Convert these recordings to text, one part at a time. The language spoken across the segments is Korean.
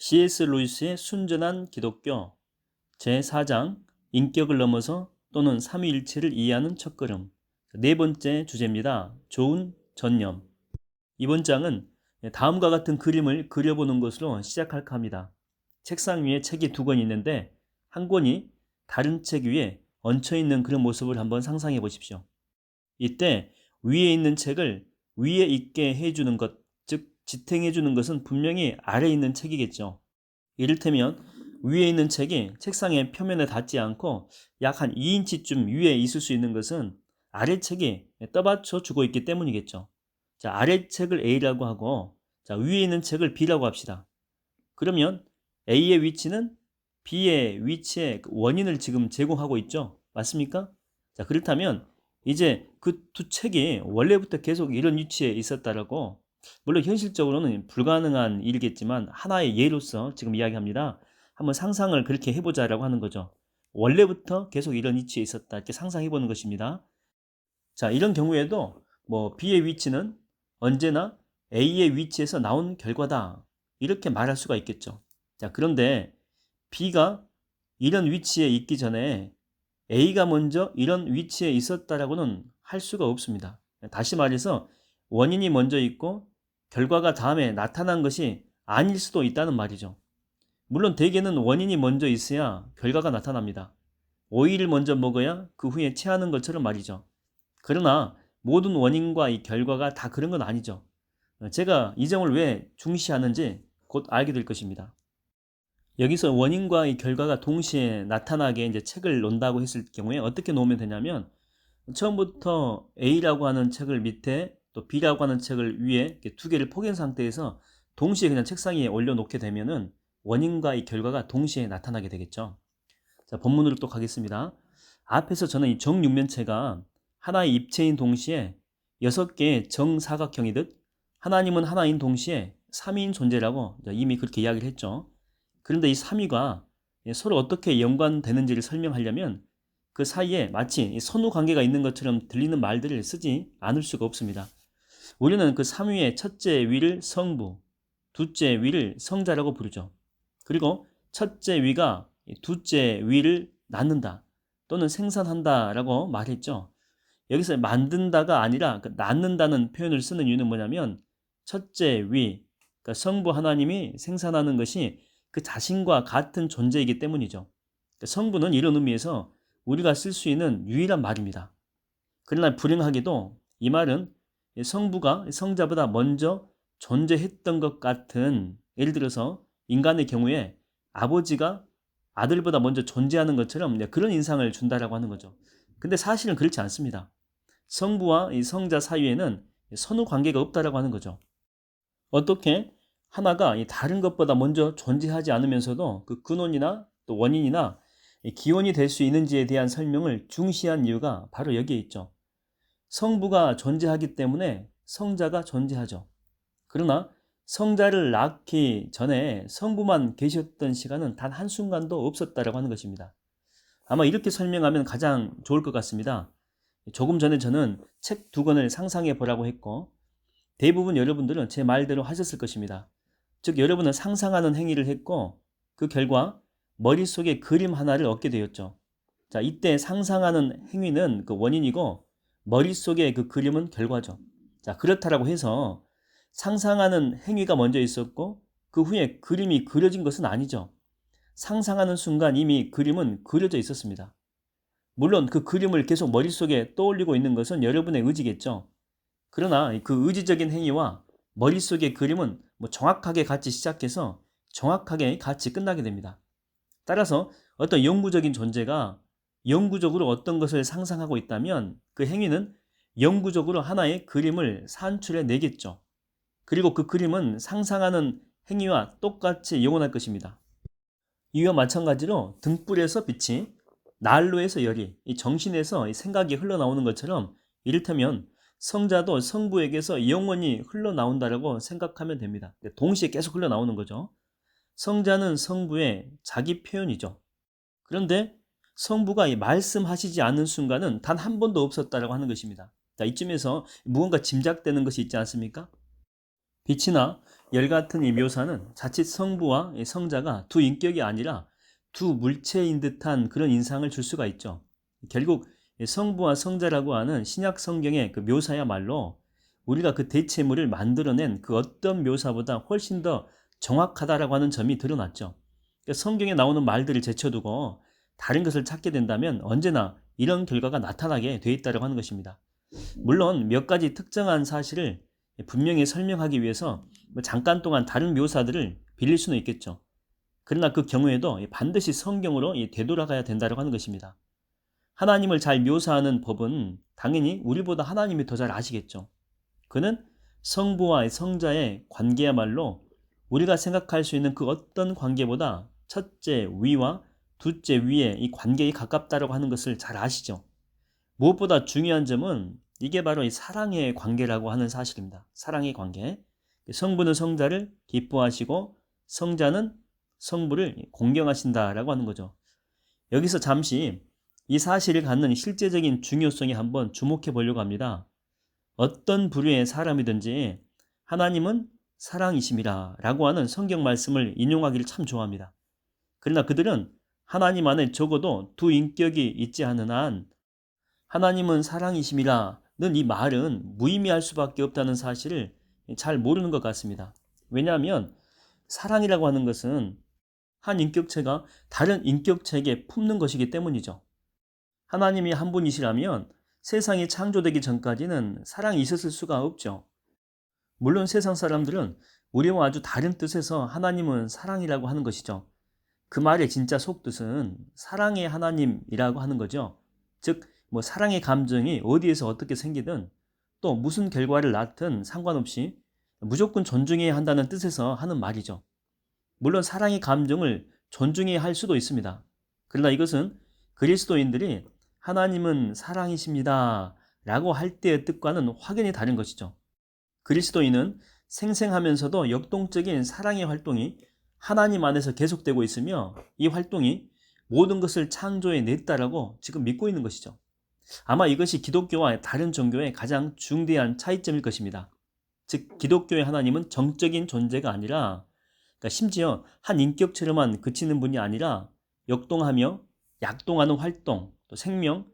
C.S. 루이스의 순전한 기독교 제4장 인격을 넘어서 또는 삼위일체를 이해하는 첫걸음 네 번째 주제입니다. 좋은 전념 이번 장은 다음과 같은 그림을 그려보는 것으로 시작할까 합니다. 책상 위에 책이 두 권 있는데 한 권이 다른 책 위에 얹혀 있는 그런 모습을 한번 상상해 보십시오. 이때 위에 있는 책을 위에 있게 해주는 것, 즉 지탱해 주는 것은 분명히 아래에 있는 책이겠죠. 이를테면 위에 있는 책이 책상의 표면에 닿지 않고 약 한 2인치쯤 위에 있을 수 있는 것은 아래 책이 떠받쳐 주고 있기 때문이겠죠. 자, 아래 책을 A라고 하고 자, 위에 있는 책을 B라고 합시다. 그러면 A의 위치는 B의 위치의 그 원인을 지금 제공하고 있죠. 맞습니까? 자, 그렇다면 이제 그 두 책이 원래부터 계속 이런 위치에 있었다라고 물론 현실적으로는 불가능한 일이겠지만 하나의 예로서 지금 이야기합니다. 한번 상상을 그렇게 해보자라고 하는 거죠. 원래부터 계속 이런 위치에 있었다 이렇게 상상해 보는 것입니다. 자 이런 경우에도 뭐 B의 위치는 언제나 A의 위치에서 나온 결과다 이렇게 말할 수가 있겠죠. 자 그런데 B가 이런 위치에 있기 전에 A가 먼저 이런 위치에 있었다라고는 할 수가 없습니다. 다시 말해서 원인이 먼저 있고 결과가 다음에 나타난 것이 아닐 수도 있다는 말이죠. 물론 대개는 원인이 먼저 있어야 결과가 나타납니다. 오이를 먼저 먹어야 그 후에 체하는 것처럼 말이죠. 그러나 모든 원인과 이 결과가 다 그런 건 아니죠. 제가 이 점을 왜 중시하는지 곧 알게 될 것입니다. 여기서 원인과 이 결과가 동시에 나타나게 이제 책을 논다고 했을 경우에 어떻게 놓으면 되냐면 처음부터 A라고 하는 책을 밑에 또 B라고 하는 책을 위에 두 개를 포개한 상태에서 동시에 그냥 책상 위에 올려놓게 되면은 원인과 이 결과가 동시에 나타나게 되겠죠. 자, 본문으로 또 가겠습니다. 앞에서 저는 이 정육면체가 하나의 입체인 동시에 여섯 개의 정사각형이듯 하나님은 하나인 동시에 삼위인 존재라고 이미 그렇게 이야기를 했죠. 그런데 이 삼위가 서로 어떻게 연관되는지를 설명하려면 그 사이에 마치 선후 관계가 있는 것처럼 들리는 말들을 쓰지 않을 수가 없습니다. 우리는 그 3위의 첫째 위를 성부, 둘째 위를 성자라고 부르죠. 그리고 첫째 위가 둘째 위를 낳는다 또는 생산한다라고 말했죠. 여기서 만든다가 아니라 그 낳는다는 표현을 쓰는 이유는 뭐냐면 첫째 위, 그러니까 성부 하나님이 생산하는 것이 그 자신과 같은 존재이기 때문이죠. 그러니까 성부는 이런 의미에서 우리가 쓸 수 있는 유일한 말입니다. 그러나 불행하게도 이 말은 성부가 성자보다 먼저 존재했던 것 같은 예를 들어서 인간의 경우에 아버지가 아들보다 먼저 존재하는 것처럼 그런 인상을 준다라고 하는 거죠. 근데 사실은 그렇지 않습니다. 성부와 이 성자 사이에는 선후 관계가 없다라고 하는 거죠. 어떻게 하나가 다른 것보다 먼저 존재하지 않으면서도 그 근원이나 또 원인이나 기원이 될 수 있는지에 대한 설명을 중시한 이유가 바로 여기에 있죠. 성부가 존재하기 때문에 성자가 존재하죠. 그러나 성자를 낳기 전에 성부만 계셨던 시간은 단 한순간도 없었다라고 하는 것입니다. 아마 이렇게 설명하면 가장 좋을 것 같습니다. 조금 전에 저는 책 두 권을 상상해 보라고 했고 대부분 여러분들은 제 말대로 하셨을 것입니다. 즉 여러분은 상상하는 행위를 했고 그 결과 머릿속에 그림 하나를 얻게 되었죠. 자, 이때 상상하는 행위는 그 원인이고 머릿속에 그 그림은 결과죠. 자, 그렇다라고 해서 상상하는 행위가 먼저 있었고 그 후에 그림이 그려진 것은 아니죠. 상상하는 순간 이미 그림은 그려져 있었습니다. 물론 그 그림을 계속 머릿속에 떠올리고 있는 것은 여러분의 의지겠죠. 그러나 그 의지적인 행위와 머릿속의 그림은 뭐 정확하게 같이 시작해서 정확하게 같이 끝나게 됩니다. 따라서 어떤 영구적인 존재가 영구적으로 어떤 것을 상상하고 있다면 그 행위는 영구적으로 하나의 그림을 산출해 내겠죠. 그리고 그 그림은 상상하는 행위와 똑같이 영원할 것입니다. 이와 마찬가지로 등불에서 빛이 난로에서 열이 이 정신에서 이 생각이 흘러나오는 것처럼 이를테면 성자도 성부에게서 영원히 흘러나온다라고 생각하면 됩니다. 동시에 계속 흘러나오는 거죠. 성자는 성부의 자기 표현이죠. 그런데 성부가 말씀하시지 않는 순간은 단 한 번도 없었다라고 하는 것입니다. 자, 이쯤에서 무언가 짐작되는 것이 있지 않습니까? 빛이나 열 같은 이 묘사는 자칫 성부와 이 성자가 두 인격이 아니라 두 물체인 듯한 그런 인상을 줄 수가 있죠. 결국 이 성부와 성자라고 하는 신약 성경의 그 묘사야말로 우리가 그 대체물을 만들어낸 그 어떤 묘사보다 훨씬 더 정확하다라고 하는 점이 드러났죠. 그러니까 성경에 나오는 말들을 제쳐두고 다른 것을 찾게 된다면 언제나 이런 결과가 나타나게 돼 있다고 하는 것입니다. 물론 몇 가지 특정한 사실을 분명히 설명하기 위해서 뭐 잠깐 동안 다른 묘사들을 빌릴 수는 있겠죠. 그러나 그 경우에도 반드시 성경으로 되돌아가야 된다고 하는 것입니다. 하나님을 잘 묘사하는 법은 당연히 우리보다 하나님이 더 잘 아시겠죠. 그는 성부와 성자의 관계야말로 우리가 생각할 수 있는 그 어떤 관계보다 첫째 위와 둘째 위에 이 관계에 가깝다라고 하는 것을 잘 아시죠. 무엇보다 중요한 점은 이게 바로 이 사랑의 관계라고 하는 사실입니다. 사랑의 관계. 성부는 성자를 기뻐하시고 성자는 성부를 공경하신다라고 하는 거죠. 여기서 잠시 이 사실을 갖는 실제적인 중요성에 한번 주목해 보려고 합니다. 어떤 부류의 사람이든지 하나님은 사랑이심이라 라고 하는 성경 말씀을 인용하기를 참 좋아합니다. 그러나 그들은 하나님 안에 적어도 두 인격이 있지 않은 한 하나님은 사랑이심이라는 이 말은 무의미할 수밖에 없다는 사실을 잘 모르는 것 같습니다. 왜냐하면 사랑이라고 하는 것은 한 인격체가 다른 인격체에게 품는 것이기 때문이죠. 하나님이 한 분이시라면 세상이 창조되기 전까지는 사랑이 있었을 수가 없죠. 물론 세상 사람들은 우리와 아주 다른 뜻에서 하나님은 사랑이라고 하는 것이죠. 그 말의 진짜 속뜻은 사랑의 하나님이라고 하는 거죠. 즉, 뭐 사랑의 감정이 어디에서 어떻게 생기든 또 무슨 결과를 낳든 상관없이 무조건 존중해야 한다는 뜻에서 하는 말이죠. 물론 사랑의 감정을 존중해야 할 수도 있습니다. 그러나 이것은 그리스도인들이 하나님은 사랑이십니다. 라고 할 때의 뜻과는 확연히 다른 것이죠. 그리스도인은 생생하면서도 역동적인 사랑의 활동이 하나님 안에서 계속되고 있으며 이 활동이 모든 것을 창조해 냈다라고 지금 믿고 있는 것이죠. 아마 이것이 기독교와 다른 종교의 가장 중대한 차이점일 것입니다. 즉, 기독교의 하나님은 정적인 존재가 아니라, 그러니까 심지어 한 인격체로만 그치는 분이 아니라 역동하며 약동하는 활동, 또 생명,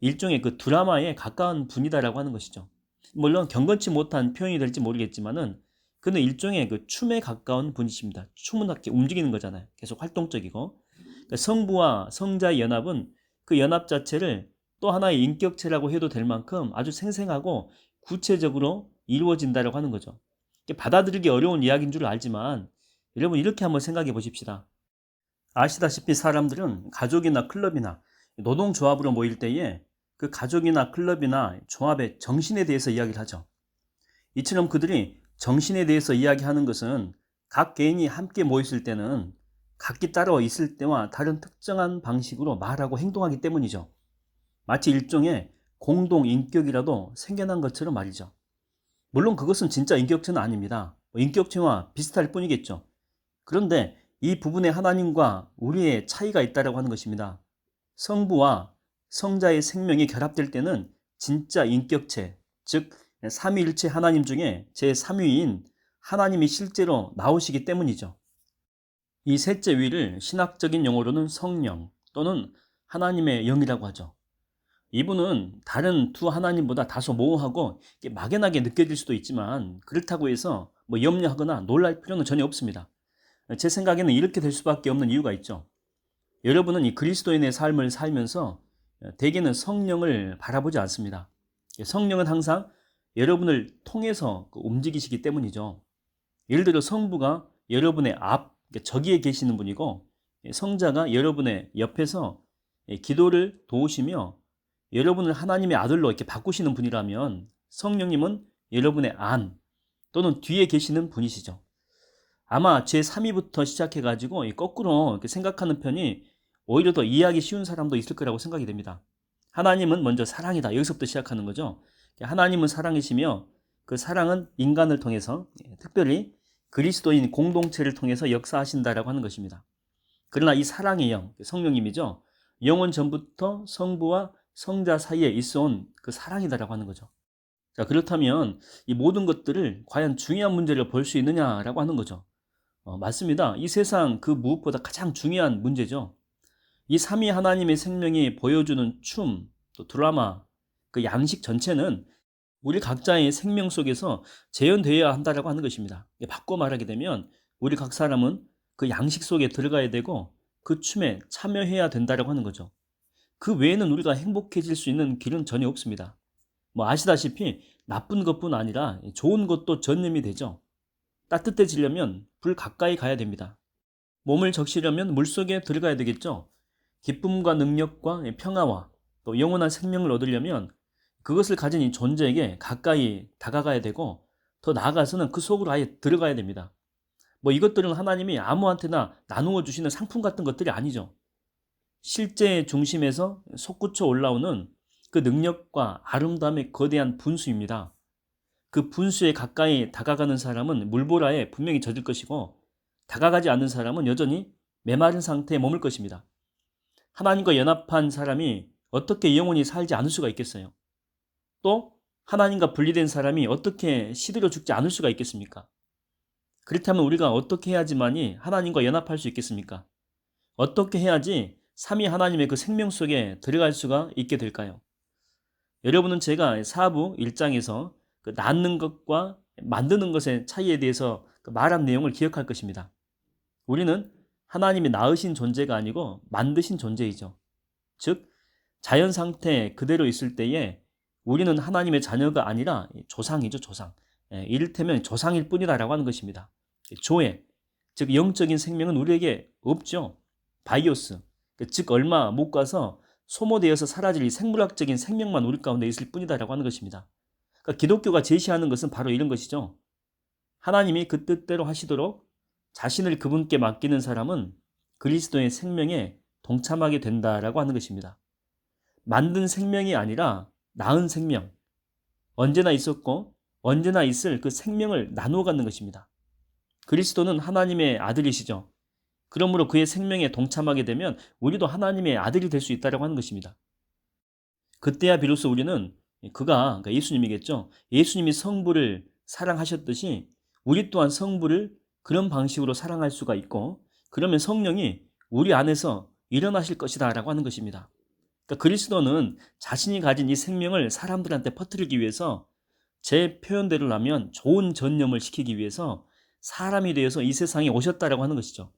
일종의 그 드라마에 가까운 분이다라고 하는 것이죠. 물론 경건치 못한 표현이 될지 모르겠지만은 그는 일종의 그 춤에 가까운 분이십니다. 춤은 이렇게 움직이는 거잖아요. 계속 활동적이고 그러니까 성부와 성자의 연합은 그 연합 자체를 또 하나의 인격체라고 해도 될 만큼 아주 생생하고 구체적으로 이루어진다라고 하는 거죠. 받아들이기 어려운 이야기인 줄 알지만 여러분 이렇게 한번 생각해 보십시다. 아시다시피 사람들은 가족이나 클럽이나 노동조합으로 모일 때에 그 가족이나 클럽이나 조합의 정신에 대해서 이야기를 하죠. 이처럼 그들이 정신에 대해서 이야기하는 것은 각 개인이 함께 모였을 때는 각기 따로 있을 때와 다른 특정한 방식으로 말하고 행동하기 때문이죠. 마치 일종의 공동 인격이라도 생겨난 것처럼 말이죠. 물론 그것은 진짜 인격체는 아닙니다. 뭐 인격체와 비슷할 뿐이겠죠. 그런데 이 부분에 하나님과 우리의 차이가 있다고 하는 것입니다. 성부와 성자의 생명이 결합될 때는 진짜 인격체, 즉 삼위일체 하나님 중에 제3위인 하나님이 실제로 나오시기 때문이죠. 이 셋째 위를 신학적인 용어로는 성령 또는 하나님의 영이라고 하죠. 이분은 다른 두 하나님보다 다소 모호하고 막연하게 느껴질 수도 있지만 그렇다고 해서 뭐 염려하거나 놀랄 필요는 전혀 없습니다. 제 생각에는 이렇게 될 수밖에 없는 이유가 있죠. 여러분은 이 그리스도인의 삶을 살면서 대개는 성령을 바라보지 않습니다. 성령은 항상 여러분을 통해서 그 움직이시기 때문이죠. 예를 들어 성부가 여러분의 앞, 저기에 계시는 분이고 성자가 여러분의 옆에서 기도를 도우시며 여러분을 하나님의 아들로 이렇게 바꾸시는 분이라면 성령님은 여러분의 안 또는 뒤에 계시는 분이시죠. 아마 제 3위부터 시작해가지고 거꾸로 생각하는 편이 오히려 더 이해하기 쉬운 사람도 있을 거라고 생각이 됩니다. 하나님은 먼저 사랑이다. 여기서부터 시작하는 거죠. 하나님은 사랑이시며 그 사랑은 인간을 통해서 예, 특별히 그리스도인 공동체를 통해서 역사하신다라고 하는 것입니다. 그러나 이 사랑의 영, 성령님이죠. 영원 전부터 성부와 성자 사이에 있어온 그 사랑이다라고 하는 거죠. 자, 그렇다면 이 모든 것들을 과연 중요한 문제를 볼 수 있느냐라고 하는 거죠. 어, 맞습니다. 이 세상 그 무엇보다 가장 중요한 문제죠. 이 삼위 하나님의 생명이 보여주는 춤, 또 드라마, 그 양식 전체는 우리 각자의 생명 속에서 재현되어야 한다라고 하는 것입니다. 바꿔 말하게 되면 우리 각 사람은 그 양식 속에 들어가야 되고 그 춤에 참여해야 된다라고 하는 거죠. 그 외에는 우리가 행복해질 수 있는 길은 전혀 없습니다. 뭐 아시다시피 나쁜 것뿐 아니라 좋은 것도 전염이 되죠. 따뜻해지려면 불 가까이 가야 됩니다. 몸을 적시려면 물 속에 들어가야 되겠죠. 기쁨과 능력과 평화와 또 영원한 생명을 얻으려면 그것을 가진 이 존재에게 가까이 다가가야 되고 더 나아가서는 그 속으로 아예 들어가야 됩니다. 뭐 이것들은 하나님이 아무한테나 나누어 주시는 상품 같은 것들이 아니죠. 실제의 중심에서 솟구쳐 올라오는 그 능력과 아름다움의 거대한 분수입니다. 그 분수에 가까이 다가가는 사람은 물보라에 분명히 젖을 것이고 다가가지 않는 사람은 여전히 메마른 상태에 머물 것입니다. 하나님과 연합한 사람이 어떻게 영원히 살지 않을 수가 있겠어요? 또 하나님과 분리된 사람이 어떻게 시들어 죽지 않을 수가 있겠습니까? 그렇다면 우리가 어떻게 해야지만이 하나님과 연합할 수 있겠습니까? 어떻게 해야지 삼위 하나님의 그 생명 속에 들어갈 수가 있게 될까요? 여러분은 제가 사부 1장에서 그 낳는 것과 만드는 것의 차이에 대해서 그 말한 내용을 기억할 것입니다. 우리는 하나님이 낳으신 존재가 아니고 만드신 존재이죠. 즉, 자연 상태 그대로 있을 때에 우리는 하나님의 자녀가 아니라 조상이죠, 조상. 예, 이를테면 조상일 뿐이다라고 하는 것입니다. 조회, 즉 영적인 생명은 우리에게 없죠. 바이오스, 즉 얼마 못 가서 소모되어서 사라질 이 생물학적인 생명만 우리 가운데 있을 뿐이다라고 하는 것입니다. 그러니까 기독교가 제시하는 것은 바로 이런 것이죠. 하나님이 그 뜻대로 하시도록 자신을 그분께 맡기는 사람은 그리스도의 생명에 동참하게 된다라고 하는 것입니다. 만든 생명이 아니라 낳은 생명, 언제나 있었고 언제나 있을 그 생명을 나누어 갖는 것입니다. 그리스도는 하나님의 아들이시죠. 그러므로 그의 생명에 동참하게 되면 우리도 하나님의 아들이 될 수 있다고 하는 것입니다. 그때야 비로소 우리는 그가 그러니까 예수님이겠죠. 예수님이 성부를 사랑하셨듯이 우리 또한 성부를 그런 방식으로 사랑할 수가 있고 그러면 성령이 우리 안에서 일어나실 것이다라고 하는 것입니다. 그러니까 그리스도는 자신이 가진 이 생명을 사람들한테 퍼뜨리기 위해서 제 표현대로 라면 좋은 전념을 시키기 위해서 사람이 되어서 이 세상에 오셨다라고 하는 것이죠.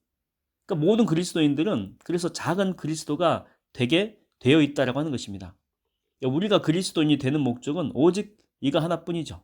그러니까 모든 그리스도인들은 그래서 작은 그리스도가 되게 되어 있다라고 하는 것입니다. 우리가 그리스도인이 되는 목적은 오직 이가 하나뿐이죠.